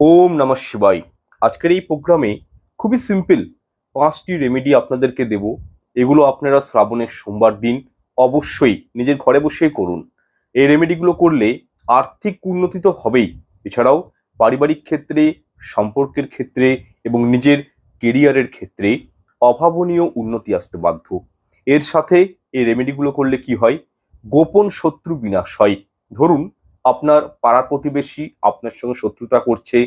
ওম নমঃ শিবাই আজকের এই প্রোগ্রামে খুবই সিম্পল পাঁচটি রেমেডি আপনাদেরকে দেব। এগুলো আপনারা শ্রাবণের সোমবার দিন অবশ্যই নিজের ঘরে বসেই করুন। এই রেমেডিগুলো করলে আর্থিক উন্নতি তো হবেই। এছাড়াও পারিবারিক ক্ষেত্রে, সম্পর্কের ক্ষেত্রে এবং নিজের কেরিয়ারের ক্ষেত্রে অভাবনীয় উন্নতি আসতে বাধ্য। এর সাথে এই রেমেডিগুলো করলে কি হয়? গোপন শত্রু বিনাশ হয়। ধরুন আপনার পাড়ার প্রতিবেশী আপনার সঙ্গে শত্রুতা করছে,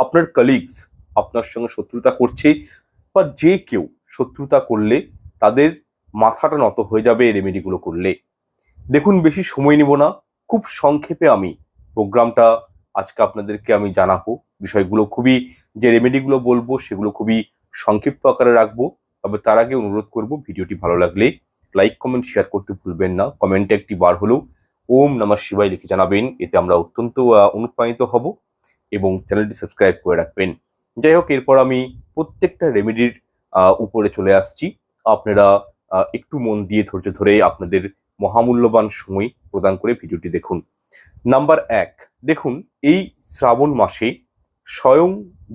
আপনার কলিগস আপনার সঙ্গে শত্রুতা করছে, বা যে কেউ শত্রুতা করলে তাদের মাথাটা নত হয়ে যাবে এই রেমেডিগুলো করলে। দেখুন, বেশি সময় নিব না। খুব সংক্ষেপে আমি প্রোগ্রামটা আজকে আপনাদেরকে আমি জানাব। বিষয়গুলো খুবই, যে রেমেডিগুলো বলব সেগুলো খুবই সংক্ষিপ্ত আকারে রাখব। তবে তার আগে অনুরোধ করব, ভিডিওটি ভালো লাগলে লাইক কমেন্ট শেয়ার করতে ভুলবেন না। কমেন্টে একটি বার হলেও ওম নমঃ শিবাই লিখে জানাবেন। এতে আমরা অত্যন্ত অনুপ্রাণিত হব এবং চ্যানেলটি সাবস্ক্রাইব করে রাখবেন। যাই হোক, এরপর আমি প্রত্যেকটা রেমেডির উপরে চলে আসছি। আপনারা একটু মন দিয়ে ধৈর্য ধরে আপনাদের মহামূল্যবান সময় প্রদান করে ভিডিওটি দেখুন। নাম্বার এক, দেখুন, এই শ্রাবণ মাসে স্বয়ং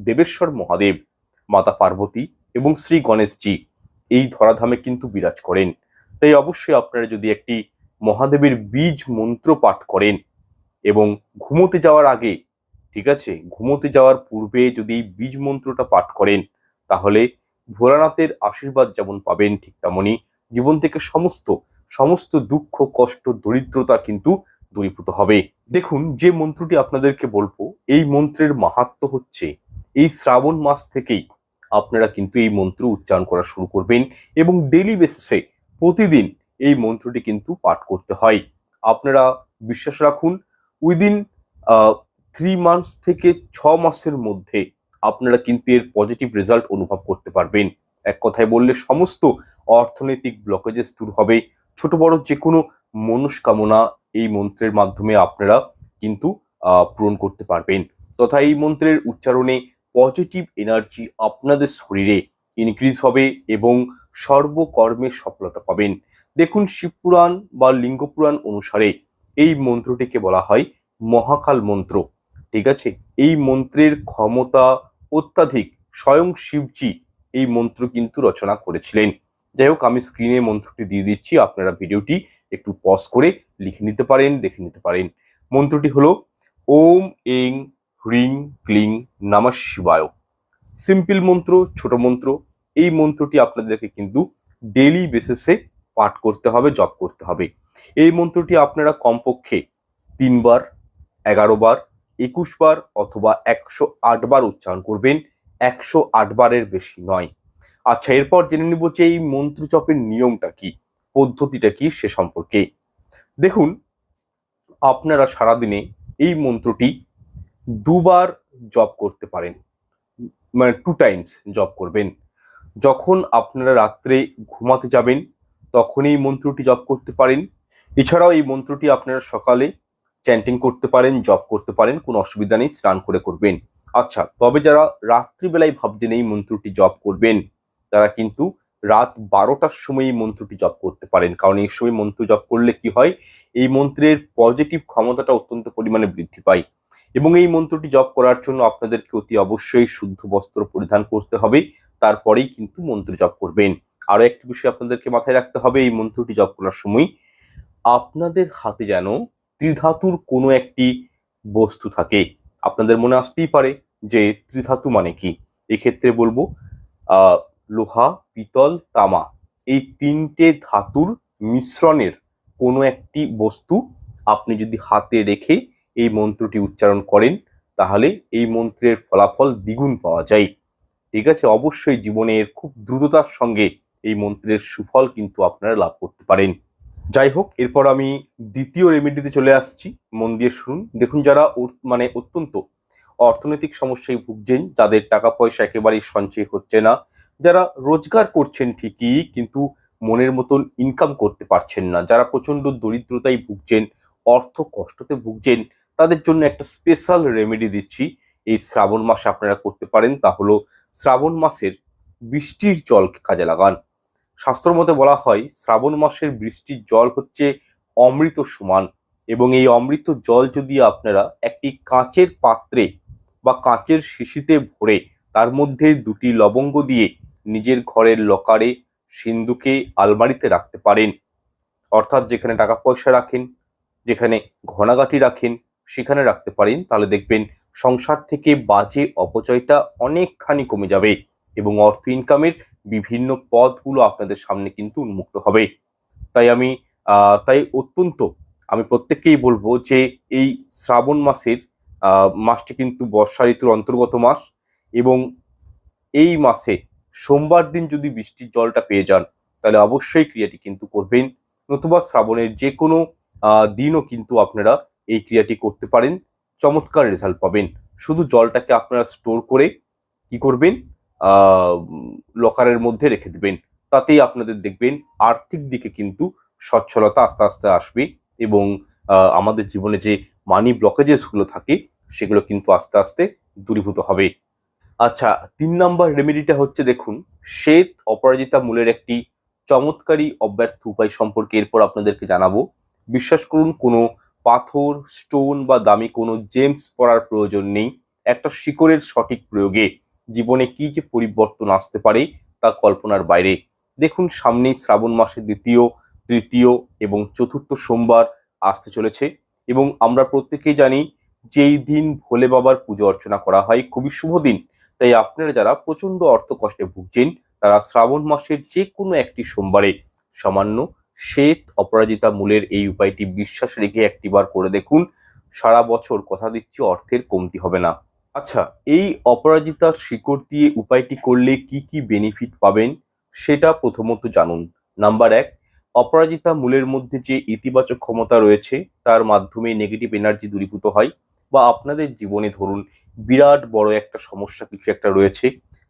দেবেশ্বর মহাদেব, মাতা পার্বতী এবং শ্রী গণেশজি এই ধরাধামে কিন্তু বিরাজ করেন। তাই অবশ্যই আপনারা যদি একটি মহাদেবের বীজ মন্ত্র পাঠ করেন এবং ঘুমোতে যাওয়ার আগে, ঠিক আছে? ঘুমোতে যাওয়ার পূর্বে যদি বীজ মন্ত্রটা পাঠ করেন, তাহলে ভোলানাথের আশীর্বাদ যেমন পাবেন ঠিক তেমনই জীবন থেকে সমস্ত সমস্ত দুঃখ, কষ্ট, দরিদ্রতা কিন্তু দূরীভূত হবে। দেখুন, যে মন্ত্রটি আপনাদেরকে বলব, এই মন্ত্রের মাহাত্ম হচ্ছে, এই শ্রাবণ মাস থেকেই আপনারা কিন্তু এই মন্ত্র উচ্চারণ করা শুরু করবেন এবং ডেলি বেসিসে প্রতিদিন এই মন্ত্রটি কিন্তু পাঠ করতে হয়। আপনারা বিশ্বাস রাখুন উইদিন থ্রি মান্থস থেকে ছ মাসের মধ্যে আপনারা কিন্তু এর পজিটিভ রেজাল্ট অনুভব করতে পারবেন। এক কথায় বললে সমস্ত অর্থনৈতিক ব্লকেজেস দূর হবে। ছোট বড় যে কোনো মনস্কামনা এই মন্ত্রের মাধ্যমে আপনারা কিন্তু পূরণ করতে পারবেন। তথা এই মন্ত্রের উচ্চারণে পজিটিভ এনার্জি আপনাদের শরীরে ইনক্রিজ হবে এবং সর্বকর্মে সফলতা পাবেন। দেখুন শিবপুরাণ বা লিঙ্গপুরাণ অনুসারে এই মন্ত্রটিকে বলা হয় মহাকাল মন্ত্র। ঠিক আছে? এই মন্ত্রের ক্ষমতা অত্যাধিক স্বয়ং শিবজি এই মন্ত্র কিন্তু রচনা করেছিলেন। যাই হোক, আমি স্ক্রিনে মন্ত্রটি দিয়ে দিচ্ছি, আপনারা ভিডিওটি একটু পজ করে লিখে নিতে পারেন, দেখে নিতে পারেন। মন্ত্রটি হলো, ওম এং হ্রিং ক্লিং নমঃ শিবায়। সিম্পল মন্ত্র, ছোট মন্ত্র, এই মন্ত্রটি আপনাদেরকে কিন্তু ডেলি বেসিসে পাঠ করতে হবে, জপ করতে হবে। এই মন্ত্রটি আপনারা কমপক্ষে তিনবার এগারো বার একুশ বার অথবা একশো আট বার উচ্চারণ করবেন। একশো আট বারের বেশি নয়। আচ্ছা এরপর জেনে নিব যে এই মন্ত্র জপের নিয়মটা কি, পদ্ধতিটা কি সে সম্পর্কে। দেখুন, আপনারা সারাদিনে এই মন্ত্রটি দুবার জপ করতে পারেন মানে টু টাইমস জপ করবেন। যখন আপনারা রাত্রে ঘুমাতে যাবেন তখন এই মন্ত্রটি জপ করতে পারেন। এছাড়াও এই মন্ত্রটি আপনারা সকালে চ্যান্টিং করতে পারেন, জপ করতে পারেন, কোনো অসুবিধা নেই, স্নান করে করবেন। আচ্ছা তবে যারা রাত্রিবেলায় ভাবছেন এই মন্ত্রটি জপ করবেন, তারা কিন্তু রাত বারোটার সময় এই মন্ত্রটি জপ করতে পারেন। কারণ এই সময় মন্ত্র জপ করলে কি হয়? এই মন্ত্রের পজিটিভ ক্ষমতাটা অত্যন্ত পরিমাণে বৃদ্ধি পায়। এবং এই মন্ত্রটি জপ করার জন্য আপনাদেরকে অতি অবশ্যই শুদ্ধ বস্ত্র পরিধান করতে হবে। তারপরেই কিন্তু মন্ত্র জপ করবেন। আরও একটি বিষয় আপনাদেরকে মাথায় রাখতে হবে, এই মন্ত্রটি জপ করার সময়। আপনাদের হাতে যেন ত্রিধাতুর কোনো একটি বস্তু থাকে। আপনাদের মনে আসতেই পারে যে ত্রিধাতু মানে কি? এক্ষেত্রে বলব লোহা, পিতল, তামা এই তিনটে ধাতুর মিশ্রণের কোনো একটি বস্তু আপনি যদি হাতে রেখে এই মন্ত্রটি উচ্চারণ করেন, তাহলে এই মন্ত্রের ফলাফল দ্বিগুণ পাওয়া যায়। ঠিক আছে? অবশ্যই জীবনের খুব দ্রুততার সঙ্গে এই মন্ত্রের সুফল কিন্তু আপনারা লাভ করতে পারেন। যাই হোক, এরপর আমি দ্বিতীয় রেমেডিতে চলে আসছি। মন দিয়ে শুনুন। দেখুন, যারা মানে অত্যন্ত অর্থনৈতিক সমস্যায় ভুগছেন, যাদের টাকা পয়সা একেবারেই সঞ্চয় হচ্ছে না, যারা রোজগার করছেন ঠিকই, কিন্তু মনের মতন ইনকাম করতে পারছেন না, যারা প্রচণ্ড দরিদ্রতায় ভুগছেন, অর্থ কষ্টতে ভুগছেন, তাদের জন্য একটা স্পেশাল রেমেডি দিচ্ছি। এই শ্রাবণ মাসে আপনারা করতে পারেন, তা হলো শ্রাবণ মাসের বৃষ্টির জলকে কাজে লাগান। শাস্ত্র মতে বলা হয়, শ্রাবণ মাসের বৃষ্টির জল হচ্ছে অমৃত সমান। এবং এই অমৃত জল যদি আপনারা একটি কাঁচের পাত্রে বা কাঁচের শিশিতে ভরে, তার মধ্যে দুটি লবঙ্গ দিয়ে নিজের ঘরের লকারে সিন্ধুকে আলমারিতে রাখতে পারেন। অর্থাৎ যেখানে টাকা পয়সা রাখেন, যেখানে ঘনাগাটি রাখেন, সেখানে রাখতে পারেন। তাহলে দেখবেন সংসার থেকে বাজে অপচয়টা অনেকখানি কমে যাবে। এবং অর্থ ইনকামের বিভিন্ন পথগুলো আপনাদের সামনে কিন্তু উন্মুক্ত হবে। তাই আমি তাই অত্যন্ত আমি প্রত্যেককেই বলব যে এই শ্রাবণ মাসের মাসটি কিন্তু বর্ষা ঋতুর অন্তর্গত মাস এবং এই মাসে সোমবার দিন যদি বৃষ্টির জলটা পেয়ে যান, তাহলে অবশ্যই ক্রিয়াটি কিন্তু করবেন। নতুবা শ্রাবণের যে কোনো দিনও কিন্তু আপনারা এই ক্রিয়াটি করতে পারেন। চমৎকার রেজাল্ট পাবেন। শুধু জলটাকে আপনারা স্টোর করে কি করবেন? লকারের মধ্যে রেখে দিবেন। তাতেই আপনাদের দেখবেন আর্থিক দিকে কিন্তু সচ্ছলতা আস্তে আস্তে আসবে এবং আমাদের জীবনে যে মানি ব্লকেজেসগুলো থাকে, সেগুলো কিন্তু আস্তে আস্তে দূরীভূত হবে। আচ্ছা তিন নাম্বার রেমেডিটা হচ্ছে দেখুন, শ্বেত অপরাজিতা মূলের একটি চমৎকারী অব্যর্থ উপায় সম্পর্কে এরপর আপনাদেরকে জানাব। বিশ্বাস করুন, কোনো পাথর স্টোন বা দামি কোনো জেমস পরার প্রয়োজন নেই। একটা শিকড়ের সঠিক প্রয়োগে। জীবনে কি যে পরিবর্তন আসতে পারে তা কল্পনার বাইরে। দেখুন, সামনেই শ্রাবণ মাসের দ্বিতীয়, তৃতীয় এবং চতুর্থ সোমবার আসতে চলেছে এবং আমরা প্রত্যেকেই জানি যেই দিন ভোলে বাবার পুজো অর্চনা করা হয়, খুবই শুভ দিন। তাই আপনারা যারা প্রচণ্ড অর্থ কষ্টে ভুগছেন, তারা শ্রাবণ মাসের যে কোনো একটি সোমবারে সামান্য শ্বেত অপরাজিতা মূলের এই উপায়টি বিশ্বাস রেখে একটিবার করে দেখুন, সারা বছর কথা দিচ্ছি অর্থের কমতি হবে না। আচ্ছা এই অপরাজিতার শিকড় দিয়ে উপায়টি করলে কি কি বেনিফিট পাবেন সেটা প্রথমত জানুন। নাম্বার এক, অপরাজিতা মূলের মধ্যে যে ইতিবাচক ক্ষমতা রয়েছে তার মাধ্যমে নেগেটিভ এনার্জি দূরীভূত হয় বা আপনাদের জীবনে ধরুন বিরাট বড় একটা সমস্যা কিছু একটা রয়েছে,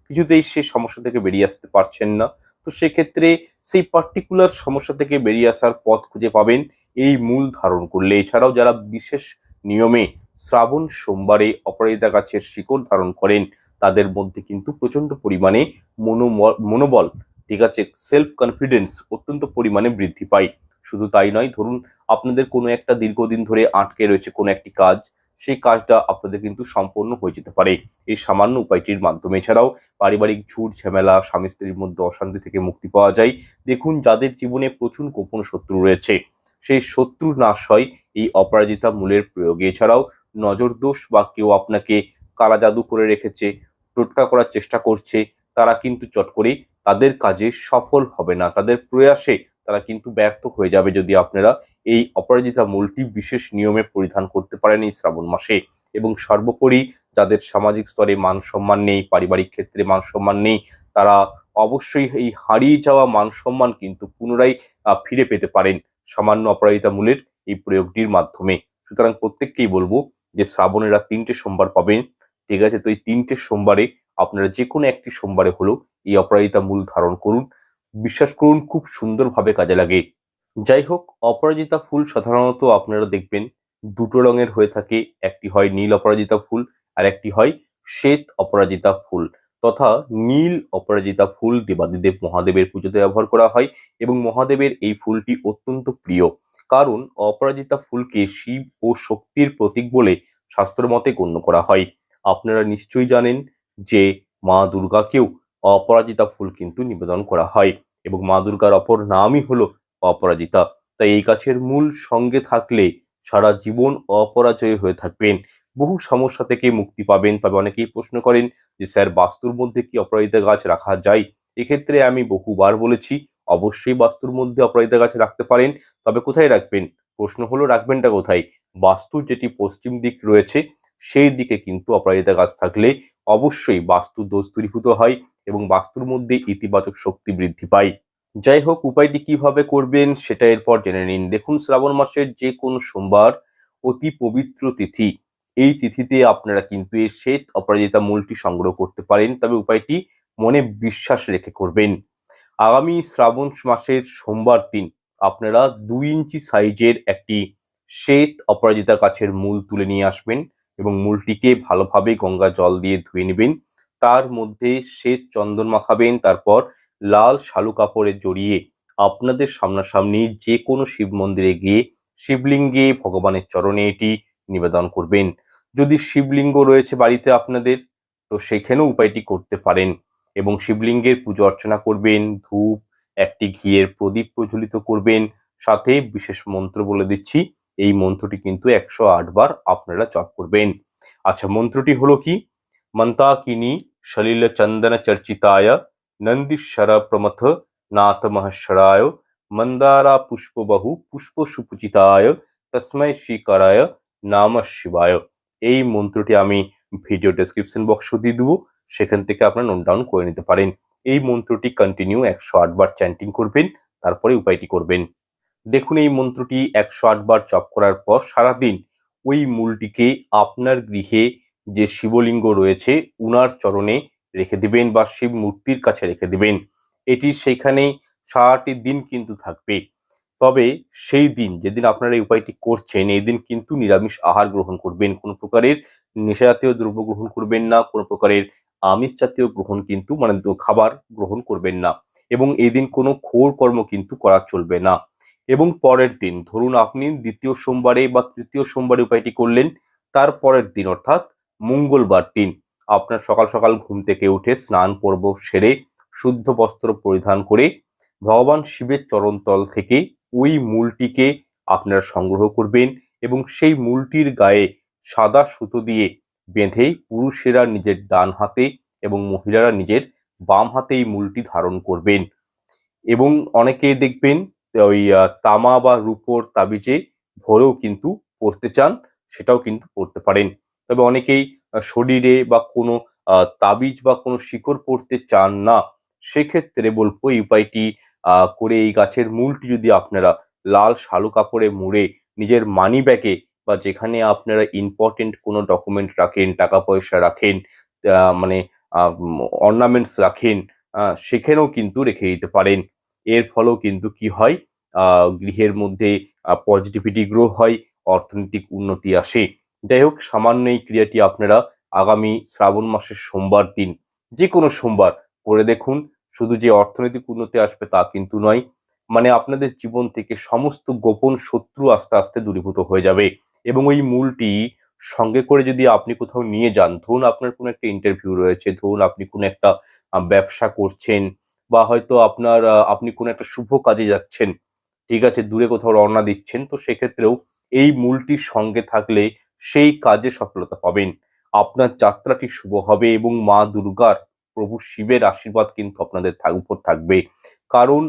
কিছুতেই সেই সমস্যা থেকে বেরিয়ে আসতে পারছেন না। তো সেক্ষেত্রে সেই পার্টিকুলার সমস্যা থেকে বেরিয়ে আসার পথ খুঁজে পাবেন, এই মূল ধারণ করলে। এছাড়াও যারা বিশেষ নিয়মে শ্রাবণ সোমবারে অপরাজিতা গাছের শিকড় ধারণ করেন। তাদের মধ্যে কিন্তু প্রচণ্ড পরিমাণে মনোবল, ঠিক আছে সেলফ কনফিডেন্স অত্যন্ত পরিমাণে বৃদ্ধি পায়। শুধু তাই নয়, ধরুন আপনাদের কোনো একটা দীর্ঘদিন ধরে আটকে রয়েছে কোনো একটি কাজ, সেই কাজটা আপনাদের কিন্তু সম্পূর্ণ হয়ে যেতে পারে। এই সামান্য উপায়টির মাধ্যমে এছাড়াও পারিবারিক ঝুট, ঝামেলা, স্বামী স্ত্রীর মধ্যে অশান্তি থেকে মুক্তি পাওয়া যায়। দেখুন, যাদের জীবনে প্রচুর গোপন শত্রু রয়েছে, সেই শত্রু নাশ হয় এই অপরাজিতা মূলের প্রয়োগে। এছাড়াও নজর দোষ বা কেউ আপনাকে কালা জাদু করে রেখেছে, টোটকা করার চেষ্টা করছে, তারা কিন্তু চট করে তাদের কাজে সফল হবে না। তাদের প্রয়াসে তারা কিন্তু ব্যর্থ হয়ে যাবে যদি আপনারা এই অপরাজিতা মূলটি বিশেষ নিয়মে পরিধান করতে পারেন এই শ্রাবণ মাসে। এবং সর্বোপরি যাদের সামাজিক স্তরে মান সম্মান নেই, পারিবারিক ক্ষেত্রে মান সম্মান নেই, তারা অবশ্যই এই হারিয়ে যাওয়া মান সম্মান কিন্তু পুনরায় ফিরে পেতে পারেন। সামান্য অপরাজিতা মূলের এই প্রয়োগটির মাধ্যমে। সুতরাং প্রত্যেককেই বলব যে শ্রাবণেরা তিনটে সোমবার পাবেন। ঠিক আছে, তো এই তিনটে সোমবারে আপনারা যে কোনো একটি সোমবারে হলেও এই অপরাজিতা মূল ধারণ করুন। বিশ্বাস করুন, খুব সুন্দরভাবে কাজে লাগে। যাই হোক, অপরাজিতা ফুল সাধারণত আপনারা দেখবেন দুটো রঙের হয়ে থাকে। একটি হয় নীল অপরাজিতা ফুল আর একটি হয় শ্বেত অপরাজিতা ফুল। তথা নীল অপরাজিতা ফুল দেবাদিদেব মহাদেবের পুজোতে ব্যবহার করা হয় এবং মহাদেবের এই ফুলটি অত্যন্ত প্রিয়। কারণ অপরাজিতা ফুলকে শিব ও শক্তির প্রতীক বলে শাস্ত্র মতে গণ্য করা হয়। আপনারা নিশ্চয়ই জানেন যে মা দুর্গাকেও অপরাজিতা ফুল কিন্তু নিবেদন করা হয় এবং মা দুর্গার অপর নামই হলো অপরাজিতা। তাই এই গাছের মূল সঙ্গে থাকলে সারা জীবন অপরাজয় হয়ে থাকবেন। বহু সমস্যা থেকে মুক্তি পাবেন। তবে অনেকেই প্রশ্ন করেন যে, স্যার, বাস্তুর মধ্যে কি অপরাজিতা গাছ রাখা যায়? এক্ষেত্রে আমি বহুবার বলেছি অবশ্যই বাস্তুর মধ্যে অপরাজিতা গাছ রাখতে পারেন। তবে কোথায় রাখবেন? প্রশ্ন হলো, রাখবেনটা কোথায়? বাস্তুর যেটি পশ্চিম দিক রয়েছে, সেই দিকে কিন্তু অপরাজিতা গাছ থাকলে অবশ্যই বাস্তু দোষ দূরীভূত হয় এবং বাস্তুর মধ্যে ইতিবাচক শক্তি বৃদ্ধি পায়। যাই হোক, উপায়টি কীভাবে করবেন সেটা এরপর জেনে নিন। দেখুন, শ্রাবণ মাসের যে কোনো সোমবার অতি পবিত্র তিথি। এই তিথিতে আপনারা কিন্তু এই শ্বেত অপরাজিতা মূলটি সংগ্রহ করতে পারেন। তবে উপায়টি মনে বিশ্বাস রেখে করবেন। আগামী শ্রাবণ মাসের সোমবার দিন আপনারা দুই ইঞ্চি সাইজের একটি শ্বেত অপরাজিতা গাছের মূল তুলে নিয়ে আসবেন এবং মূলটিকে ভালোভাবে গঙ্গা জল দিয়ে ধুয়ে নেবেন। তার মধ্যে শ্বেত চন্দন মাখাবেন, তারপর লাল শালু কাপড়ে জড়িয়ে আপনাদের সামনাসামনি যে কোনো শিব মন্দিরে গিয়ে শিবলিঙ্গে ভগবানের চরণে এটি নিবেদন করবেন। যদি শিবলিঙ্গ রয়েছে বাড়িতে আপনাদের, তো সেখানেও উপায়টি করতে পারেন। এবং শিবলিঙ্গের পুজো অর্চনা করবেন, ধূপ, একটি ঘিয়ের প্রদীপ প্রজ্বলিত করবেন, সাথে বিশেষ মন্ত্র বলে দিচ্ছি, এই মন্ত্রটি কিন্তু একশো বার আপনারা জপ করবেন। আচ্ছা মন্ত্রটি হলো কি? মন্তাকিনী সলিল চন্দন চর্চিতায় নন্দীশ্বর প্রমথ নাথ মহশ্বরায় মন্দারা পুষ্প বহু পুষ্প সুপুচিতায় তস্মৈ শ্রীকরায় নাম শিবায়। এই মন্ত্রটি আমি ভিডিও ডেসক্রিপশন বক্স দিয়ে দেবো। সেখান থেকে আপনারা নোট ডাউন করে নিতে পারেন। এই মন্ত্রটি কন্টিনিউ একশো আট বার চ্যান্টিং করবেন, তারপরে উপায়টি করবেন। দেখুন, এই মন্ত্রটি একশো আট বার জপ করার পর সারাদিন ওই মূলটিকে আপনার গৃহে যে শিবলিঙ্গ রয়েছে, উনার চরণে রেখে দিবেন বা শিব মূর্তির কাছে রেখে দিবেন। এটি সেখানে সারাটি দিন কিন্তু থাকবে। তবে সেই দিন, যেদিন আপনারা এই উপায়টি করছেন, এই দিন কিন্তু নিরামিষ আহার গ্রহণ করবেন। কোনো প্রকারের নেশা জাতীয় দ্রব্য গ্রহণ করবেন না, কোনো প্রকারের আমিষ জাতীয় গ্রহণ কিন্তু মানে খাবার গ্রহণ করবেন না এবং এই দিন কোনো খোর কর্ম কিন্তু করা চলবে না। এবং পরের দিন ধরুন আপনি দ্বিতীয় সোমবারে বা তৃতীয় সোমবারে উপায়টি করলেন, তার পরের দিন অর্থাৎ মঙ্গলবার দিন আপনার সকাল সকাল ঘুম থেকে উঠে স্নান পর্ব সেরে শুদ্ধ বস্ত্র পরিধান করে ভগবান শিবের চরণতল থেকে ওই মূলটিকে আপনারা সংগ্রহ করবেন এবং সেই মূলটির গায়ে সাদা সুতো দিয়ে বেঁধে পুরুষেরা নিজের ডান হাতে এবং মহিলারা নিজের বাম হাতে এই মূলটি ধারণ করবেন। এবং অনেকে দেখবেন ওই তামা বা রূপোর তাবিজে ভরেও কিন্তু পড়তে চান, সেটাও কিন্তু পড়তে পারেন। তবে অনেকেই শরীরে বা কোনো তাবিজ বা কোনো শিকড় পড়তে চান না, সেক্ষেত্রে বলব এই উপায়টি করে এই গাছের মূলটি যদি আপনারা লাল শালু কাপড়ে মুড়ে নিজের মানি ব্যাগে বা যেখানে আপনারা ইম্পর্টেন্ট কোনো ডকুমেন্ট রাখেন, টাকা পয়সা রাখেন মানে অর্নামেন্টস রাখেন সেখানেও কিন্তু রেখে দিতে পারেন। এর ফলেও কিন্তু কি হয় গৃহের মধ্যে পজিটিভিটি গ্রো হয়, অর্থনৈতিক উন্নতি আসে। যাই হোক, সামান্য এই ক্রিয়াটি আপনারা আগামী শ্রাবণ মাসের সোমবার দিন যে কোনো সোমবার করে দেখুন। শুধু যে অর্থনৈতিক উন্নতি আসবে তা কিন্তু নয় মানে আপনাদের জীবন থেকে সমস্ত গোপন শত্রু আস্তে আস্তে দূরীভূত হয়ে যাবে। এবং ওই মূলটি সঙ্গে করে যদি আপনি কোথাও নিয়ে যান, ধরুন আপনার কোনো একটা ইন্টারভিউ রয়েছে, ধরুন আপনি কোনো একটা ব্যবসা করছেন বা হয়তো আপনার আপনি কোনো একটা শুভ কাজে যাচ্ছেন, ঠিক আছে, দূরে কোথাও রওনা দিচ্ছেন, তো সেক্ষেত্রেও এই মূলটি সঙ্গে থাকলে সেই কাজে সফলতা পাবেন। আপনার যাত্রাটি শুভ হবে এবং মা দুর্গার প্রভু শিবের আশীর্বাদ কিন্তু আপনাদের উপর থাকবে। কারণ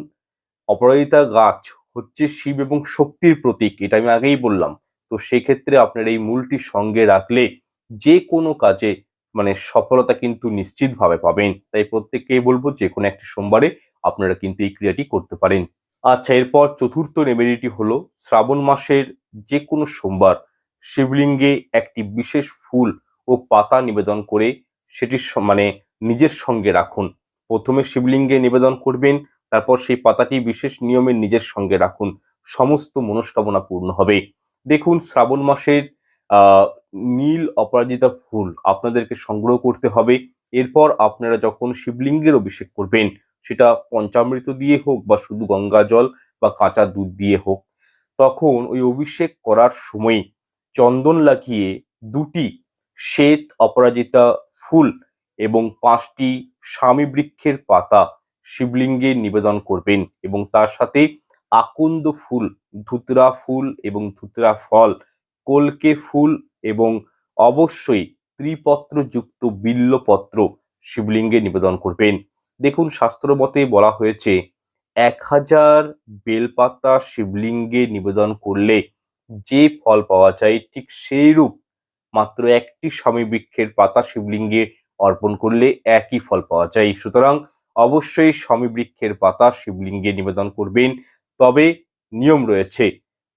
অপরাজিতা গাছ হচ্ছে শিব এবং শক্তির প্রতীক, এটা আমি আগেই বললাম। তো সেক্ষেত্রে আপনার এই মূলটি সঙ্গে রাখলে যে কোনো কাজে মানে সফলতা কিন্তু নিশ্চিতভাবে পাবেন। তাই প্রত্যেককেই বলব যে কোনো একটি সোমবারে আপনারা কিন্তু এই ক্রিয়াটি করতে পারেন। আচ্ছা এরপর চতুর্থ রেমেডিটি হলো শ্রাবণ মাসের যে কোনো সোমবার শিবলিঙ্গে একটি বিশেষ ফুল ও পাতা নিবেদন করে সেটি মানে নিজের সঙ্গে রাখুন। প্রথমে শিবলিঙ্গে নিবেদন করবেন, তারপর সেই পাতাটি বিশেষ নিয়মে নিজের সঙ্গে রাখুন। সমস্ত মনস্কামনা পূর্ণ হবে। দেখুন, শ্রাবণ মাসের নীল অপরাজিতা ফুল আপনাদেরকে সংগ্রহ করতে হবে। এরপর আপনারা যখন শিবলিঙ্গের অভিষেক করবেন, সেটা পঞ্চামৃত দিয়ে হোক বা শুধু গঙ্গা জল বা কাঁচা দুধ দিয়ে হোক, তখন ওই অভিষেক করার সময় চন্দন লাগিয়ে দুটি শ্বেত অপরাজিতা ফুল এবং পাঁচটি স্বামী বৃক্ষের পাতা শিবলিঙ্গে নিবেদন করবেন এবং তার সাথে আকন্দ ফুল, ধুতরা ফুল এবং ধুতরা ফল, কলকে ফুল এবং অবশ্যই ত্রিপত্রযুক্ত বিল্লপত্র শিবলিঙ্গে নিবেদন করবেন। দেখুন, শাস্ত্র মতে বলা হয়েছে, এক হাজার বেলপাতা শিবলিঙ্গে নিবেদন করলে যে ফল পাওয়া যায় ঠিক সেই রূপ মাত্র একটি স্বামী বৃক্ষের পাতা শিবলিঙ্গে অর্পণ করলে একই ফল পাওয়া যায়। সুতরাং অবশ্যই স্বামী বৃক্ষের পাতা শিবলিঙ্গে নিবেদন করবেন। তবে নিয়ম রয়েছে।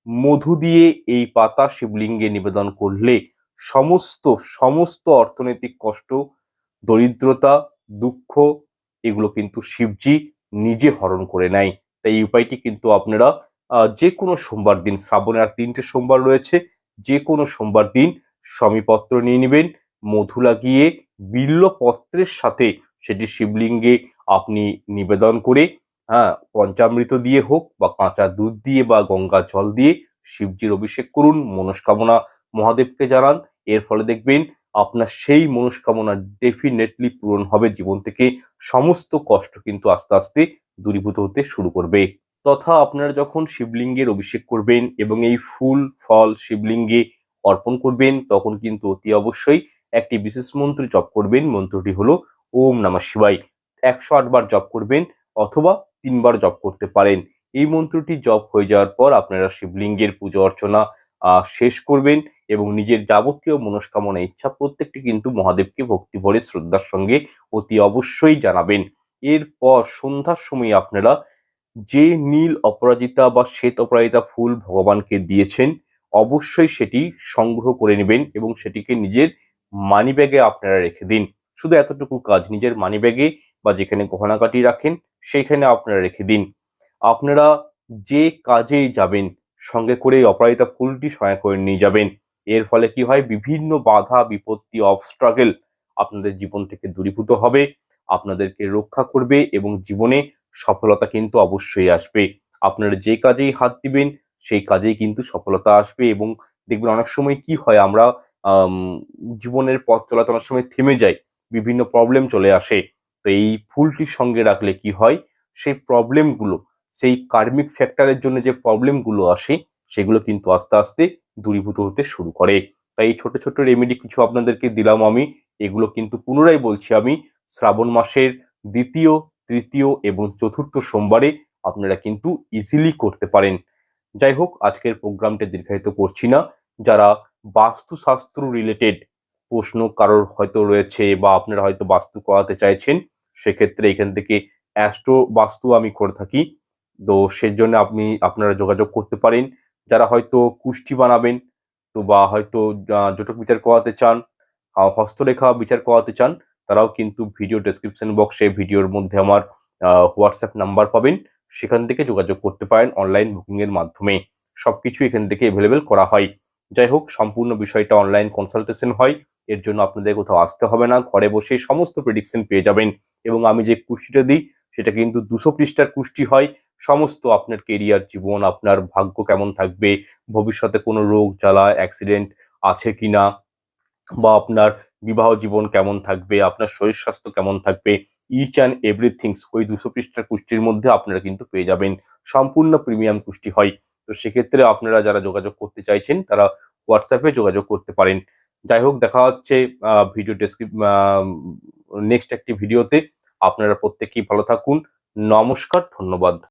মধু দিয়ে এই পাতা শিবলিঙ্গে নিবেদন করলে সমস্ত সমস্ত অর্থনৈতিক কষ্ট, দরিদ্রতা, দুঃখ এগুলো কিন্তু শিবজি নিজে হরণ করে নেয়। তাই উপায়টি কিন্তু আপনারা যে কোনো সোমবার দিন, শ্রাবণের আর তিনটে সোমবার রয়েছে যে কোনো সোমবার দিন সমীপত্র নিয়ে নেবেন, মধু লাগিয়ে বিল্লপত্রের সাথে সেটি শিবলিঙ্গে আপনি নিবেদন করে হ্যাঁ পঞ্চামৃত দিয়ে হোক বা কাঁচা দুধ দিয়ে বা গঙ্গা জল দিয়ে শিবজির অভিষেক করুন, মনস্কামনা মহাদেবকে জানান। এর ফলে দেখবেন আপনার সেই মনস্কামনা ডেফিনেটলি পূরণ হবে। জীবন থেকে সমস্ত কষ্ট কিন্তু আস্তে আস্তে দূরীভূত হতে শুরু করবে। তথা আপনারা যখন শিবলিঙ্গের অভিষেক করবেন এবং এই ফুল, ফল, শিবলিঙ্গে অর্পণ করবেন, তখন কিন্তু অতি অবশ্যই একটি বিশেষ মন্ত্র জপ করবেন। মন্ত্রটি হলো, ওম নমঃ শিবায়। একশো আটবার জপ করবেন অথবা তিনবার জপ করতে পারেন। এই মন্ত্রটি জপ হয়ে যাওয়ার পর আপনারা শিবলিঙ্গের পুজো অর্চনা শেষ করবেন এবং নিজের যাবতীয় মনস্কামনা, ইচ্ছা প্রত্যেকটি কিন্তু মহাদেবকে ভক্তি ভরে শ্রদ্ধার সঙ্গে অতি অবশ্যই জানাবেন। এরপর সন্ধ্যার সময় আপনারা যে নীল অপরাজিতা বা শ্বেত অপরাজিতা ফুল ভগবানকে দিয়েছেন, অবশ্যই সেটি সংগ্রহ করে নেবেন এবং সেটিকে নিজের মানিব্যাগে আপনারা রেখে দিন। শুধু এতটুকু কাজ, নিজের মানিব্যাগে বা যেখানে গহনাকাটি রাখেন সেইখানে আপনারা রেখে দিন। আপনারা যে কাজেই যাবেন, সঙ্গে করে অপরাজিতা ফুলটি সহায় করে নিয়ে যাবেন। এর ফলে কি হয়? বিভিন্ন বাধা, বিপত্তি অবস্ট্রাগল আপনাদের জীবন থেকে দূরীভূত হবে, আপনাদেরকে রক্ষা করবে এবং জীবনে সফলতা কিন্তু অবশ্যই আসবে। আপনারা যে কাজেই হাত দিবেন, সেই কাজেই কিন্তু সফলতা আসবে এবং দেখবেন অনেক সময় কি হয়? আমরা জীবনের পথ চলাতে অনেক সময় থেমে যাই, বিভিন্ন প্রবলেম চলে আসে। তো এই ফুলটির সঙ্গে রাখলে কি হয়? সেই প্রবলেমগুলো সেই কার্মিক ফ্যাক্টরের জন্য যে প্রবলেমগুলো আসে, সেগুলো কিন্তু আস্তে আস্তে দূরীভূত হতে শুরু করে। তাই এই ছোট ছোট রেমেডি কিছু আপনাদেরকে দিলাম আমি। এগুলো কিন্তু পুনরায় বলছি আমি। শ্রাবণ মাসের দ্বিতীয়, তৃতীয় এবং চতুর্থ সোমবারে আপনারা কিন্তু ইজিলি করতে পারেন। যাই হোক, আজকের প্রোগ্রামটা দীর্ঘায়িত করছি না। যারা বাস্তুশাস্ত্র রিলেটেড প্রশ্ন কারোর হয়তো রয়েছে বা আপনারা হয়তো বাস্তু করাতে চাইছেন সেক্ষেত্রে এখান থেকে অ্যাস্ট্রো বাস্তু আমি করে থাকি। তো সেজন্য আপনি, আপনারা যোগাযোগ করতে পারেন। যারা হয়তো কুষ্টি বানাবেন, তো বা হয়তো জটক বিচার করাতে চান হস্তরেখা বিচার করাতে চান, তারাও কিন্তু ভিডিও ডেসক্রিপশন বক্সে ভিডিওর মধ্যে আমার হোয়াটসঅ্যাপ নাম্বার পাবেন। সেখান থেকে যোগাযোগ করতে পারেন অনলাইন বুকিংয়ের মাধ্যমে। সব কিছু এখান থেকে অ্যাভেলেবেল করা হয়। যাই হোক, সম্পূর্ণ বিষয়টা অনলাইন কনসালটেশন হয়। এর জন্য আপনাদের কোথাও আসতে হবে না। ঘরে বসে সমস্ত প্রেডিকশন পেয়ে যাবেন। এবং আমি যে কুষ্টিটা দিই, সেটা কিন্তু দুশো পৃষ্ঠার কুষ্টি হয়। সমস্ত আপনার কেরিয়ার জীবন, আপনার ভাগ্য কেমন থাকবে, ভবিষ্যতে কোনো রোগ, জ্বালা অ্যাক্সিডেন্ট আছে কি না বা আপনার বিবাহ জীবন কেমন থাকবে, আপনার শরীর স্বাস্থ্য কেমন থাকবে ইচ অ্যান্ড এভরিথিংস ওই দুশো পৃষ্ঠার কুষ্টির মধ্যে আপনারা কিন্তু পেয়ে যাবেন। সম্পূর্ণ প্রিমিয়াম কুষ্টি হয়। তো সেক্ষেত্রে আপনারা যারা যোগাযোগ করতে চাইছেন, তারা হোয়াটসঅ্যাপে যোগাযোগ করতে পারেন। যাই হোক, দেখা হচ্ছে ভিডিও ডেসক্রিপ নেক্সট একটি ভিডিওতে আপনারা প্রত্যেকেই ভালো থাকুন। নমস্কার ধন্যবাদ।